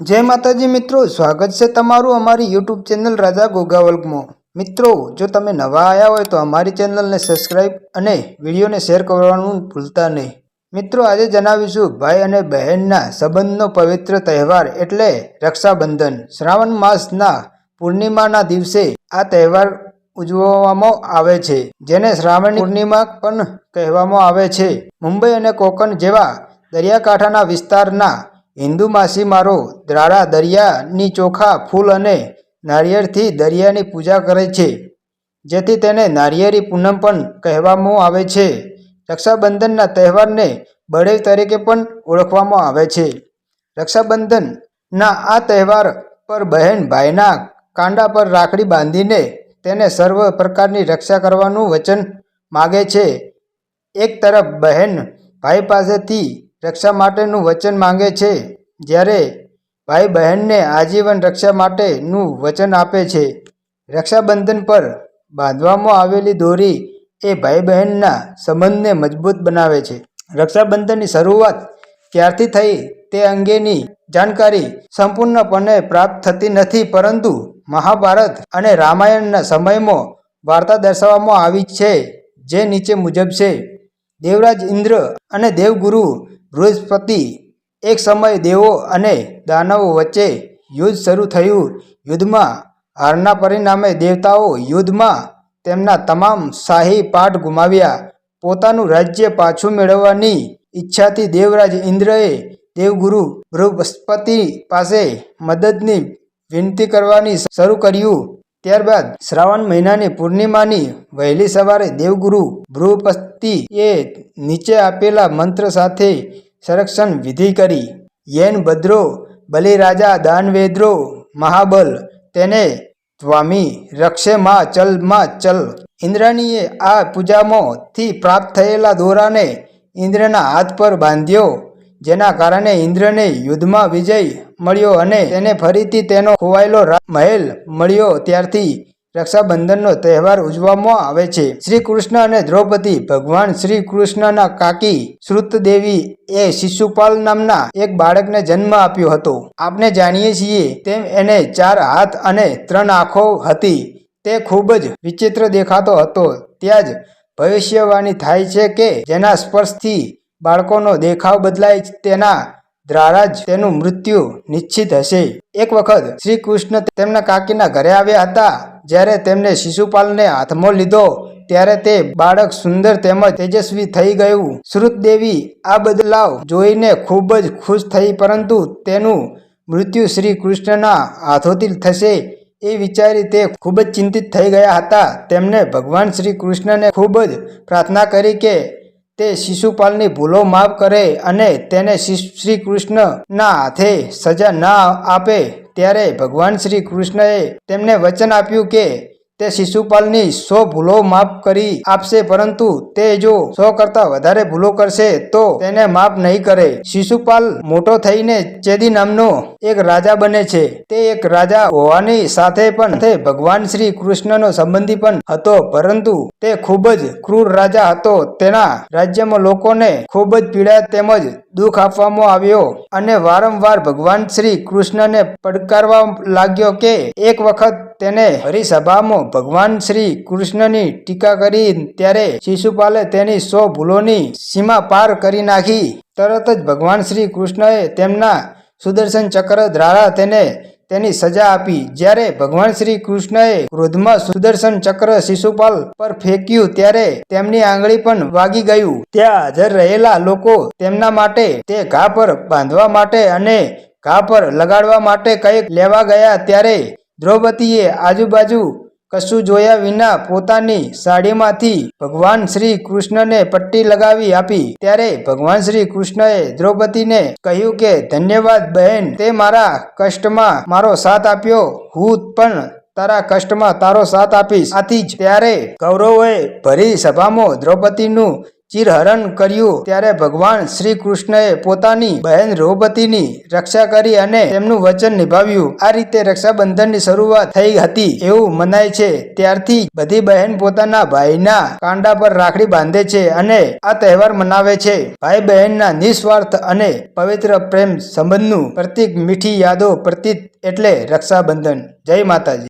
જય માતાજી મિત્રો, સ્વાગત છે તમારું અમારી યુટ્યુબ ચેનલ રાજા ગોગાવલ્કમાં. મિત્રો, જો તમે નવા આવ્યા હોય તો અમારી ચેનલને સબસ્ક્રાઈબ અને વિડીયોને શેર કરવાનું ભૂલતા નહીં. મિત્રો, આજે જણાવીશું ભાઈ અને બહેનના સંબંધનો પવિત્ર તહેવાર એટલે રક્ષાબંધન. શ્રાવણ માસના પૂર્ણિમાના દિવસે આ તહેવાર ઉજવવામાં આવે છે, જેને શ્રાવણ પૂર્ણિમા પણ કહેવામાં આવે છે. મુંબઈ અને કોકણ જેવા દરિયાકાંઠાના વિસ્તારના હિન્દુ માછીમારો દ્રારા દરિયાની ચોખા, ફૂલ અને નારિયેળથી દરિયાની પૂજા કરે છે, જેથી તેને નારિયેરી પૂનમ પણ કહેવામાં આવે છે. રક્ષાબંધનના તહેવારને બળેવ તરીકે પણ ઓળખવામાં આવે છે. રક્ષાબંધનના આ તહેવાર પર બહેન ભાઈના કાંડા પર રાખડી બાંધીને તેને સર્વ પ્રકારની રક્ષા કરવાનું વચન માગે છે. એક તરફ બહેન ભાઈ પાસેથી રક્ષા માટેનું વચન માંગે છે. જ્યારે ભાઈ બહેનને આજીવન રક્ષા માટેનું વચન આપે છે, રક્ષાબંધન પર બાંધવામાં આવેલી દોરી એ ભાઈ બહેનના સંબંધને મજબૂત બનાવે છે. રક્ષાબંધનની શરૂઆત ક્યારથી થઈ તે અંગેની જાણકારી સંપૂર્ણપણે પ્રાપ્ત થતી નથી, પરંતુ મહાભારત અને રામાયણના સમયમાં વાર્તા દર્શાવવામાં આવી છે, જે નીચે મુજબ છે. દેવરાજ ઇન્દ્ર અને દેવગુરુ બૃહસ્પતિ એક સમય દેવો અને દાનવો વચ્ચે યુદ્ધ શરૂ થયું. યુદ્ધમાં હારના પરિણામે દેવતાઓ યુદ્ધમાં તેમના તમામ શાહી પાઠ ગુમાવ્યા. પોતાનું રાજ્ય પાછું મેળવવાની ઈચ્છાથી દેવરાજ ઇન્દ્રએ દેવગુરુ બૃહસ્પતિ પાસે મદદની વિનંતી કરવાની શરૂ કર્યું. ત્યારબાદ શ્રાવણ મહિનાની પૂર્ણિમાની વહેલી સવારે દેવગુરુ બૃહસ્પતિએ નીચે આપેલા મંત્ર સાથે સંરક્ષણ વિધિ કરી. યેન ભદ્રો, બલિરાજા દાનવેદ્રો, મહાબલ, તેને સ્વામી રક્ષે માં, ચલમાં, ચલ. ઇન્દ્રનીએ આ પૂજામાંથી પ્રાપ્ત થયેલા દોરાને ઇન્દ્રના હાથ પર બાંધ્યો, જેના કારણે ઇન્દ્રને યુદ્ધમાં વિજય મળ્યો અને તેને ફરીથી તેનો ખોવાયેલો મહેલ મળ્યો ત્યારથી રક્ષાબંધનનો તહેવાર ઉજવવામાં આવે છે. શ્રી કૃષ્ણ અને દ્રૌપદી ભગવાન શ્રી કૃષ્ણના કાકી શ્રુતદેવી એ શિશુપાલ નામના એક બાળકને જન્મ આપ્યો હતો. આપણે જાણીએ છીએ તેમ એને ચાર હાથ અને ત્રણ આંખો હતી. તે ખૂબ જ વિચિત્ર દેખાતો હતો. ત્યાં જ ભવિષ્યવાણી થાય છે કે જેના સ્પર્શથી બાળકોનો દેખાવ બદલાય તેના દ્વારા જ તેનું મૃત્યુ નિશ્ચિત હશે. એક વખત શ્રી કૃષ્ણ તેમના કાકીના ઘરે આવ્યા હતા. જ્યારે તેમને શિશુપાલને હાથમાં લીધો, ત્યારે તે બાળક સુંદર તેમજ તેજસ્વી થઈ ગયું. શ્રુતદેવી આ બદલાવ જોઈને ખૂબ જ ખુશ થઈ, પરંતુ તેનું મૃત્યુ શ્રી કૃષ્ણના હાથોથી થશે એ વિચારી તે ખૂબ જ ચિંતિત થઈ ગયા હતા. તેમણે ભગવાન શ્રી કૃષ્ણને ખૂબ જ પ્રાર્થના કરી કે તે શિશુપાલની ભૂલો માફ કરે અને તેને શ્રી કૃષ્ણના હાથે સજા ના આપે. ત્યારે ભગવાન શ્રી કૃષ્ણએ તેમને વચન આપ્યું કે તે શિશુપાલની સો ભૂલો માફ કરી આપશે, પરંતુ તે જો સો કરતાં વધારે ભૂલો કરશે, તો તેને માફ નહીં કરે. શિશુપાલ મોટો થઈને ચેદી નામનો એક રાજા બને છે. તે એક રાજા હોવાની સાથે પણ તે ભગવાન શ્રી કૃષ્ણનો સંબંધી પણ હતો, પરંતુ તે ખૂબ જ ક્રૂર રાજા હતો. તેના રાજ્યમાં લોકોને ખૂબ જ પીડા તેમજ દુઃખ આપવામાં આવ્યો અને વારંવાર ભગવાન શ્રી કૃષ્ણને પડકારવા લાગ્યો કે એક વખત તેને હરિસભામાં ભગવાન શ્રી કૃષ્ણની ટીકા કરી ત્યારે શિશુપાલે તેની સો ભૂલોની સીમા પાર કરી નાખી. તરત જ ભગવાન શ્રી કૃષ્ણએ તેમના સુદર્શન ચક્ર દ્વારા તેને તેની સજા આપી. જ્યારે ભગવાન શ્રી કૃષ્ણએ ક્રોધમાં સુદર્શન ચક્ર શિશુપાલ પર ફેંક્યું ત્યારે તેમની આંગળી પણ વાગી ગયું. ત્યાં હાજર રહેલા લોકો તેમના માટે તે ઘા પર બાંધવા માટે અને ઘા પર લગાડવા માટે કંઈક લેવા ગયા. ત્યારે દ્રૌપદીએ આજુબાજુ કશું જોયા વિના પોતાની સાડીમાંથી ભગવાન શ્રી કૃષ્ણને પટ્ટી લગાવી આપી. ત્યારે ભગવાન શ્રી કૃષ્ણએ દ્રૌપદીને કહ્યું કે, ધન્યવાદ બહેન, તે મારા કષ્ટમાં મારો સાથ આપ્યો. હું પણ તારા કષ્ટમાં તારો સાથ આપીશ. આથી જ ત્યારે કૌરવોએ ભરી સભામાં દ્રૌપદીનું ચીરહરણ કર્યું ત્યારે ભગવાન શ્રી કૃષ્ણએ પોતાની બહેન દ્રૌપદીની રક્ષા કરી અને તેમનું વચન નિભાવ્યું. આ રીતે રક્ષાબંધનની શરૂઆત થઈ હતી એવું મનાય છે. ત્યારથી બધી બહેન પોતાના ભાઈના કાંડા પર રાખડી બાંધે છે અને આ તહેવાર મનાવે છે. ભાઈ બહેનના નિસ્વાર્થ અને પવિત્ર પ્રેમ સંબંધનું પ્રતીક મીઠી યાદો પ્રતીત એટલે રક્ષાબંધન. જય માતાજી.